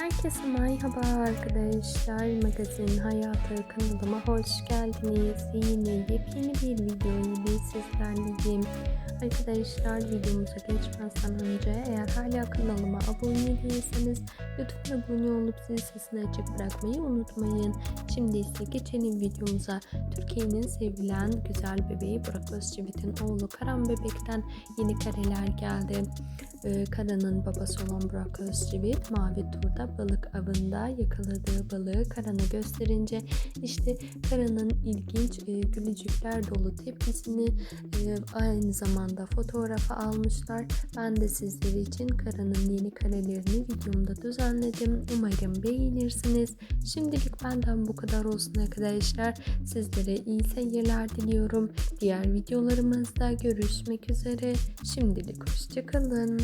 Herkese merhaba arkadaşlar. Magazin Hayatı kanalıma hoş geldiniz. Yine yepyeni bir video ile sizlerleyim. Arkadaşlar videomuza geçmezden önce eğer hala kanalıma abone değilseniz lütfen abone olup zil sesini açık bırakmayı unutmayın. Şimdi ise geçelim videomuza. Türkiye'nin sevilen güzel bebeği Burak Özçivit'in oğlu Karan Bebek'ten yeni kareler geldi. Ee, Karan'ın babası olan Burak Özçivit mavi turda balık avında yakaladığı balığı Karan'a gösterince işte Karan'ın ilginç e, gülücükler dolu tepkisini aynı zamanda fotoğrafa almışlar. Ben de sizler için Karan'ın yeni karelerini videomda düzenledim. Umarım beğenirsiniz. Şimdilik benden bu kadar olsun arkadaşlar. Sizlere iyi seyirler diliyorum. Diğer videolarımızda görüşmek üzere. Şimdilik hoşçakalın.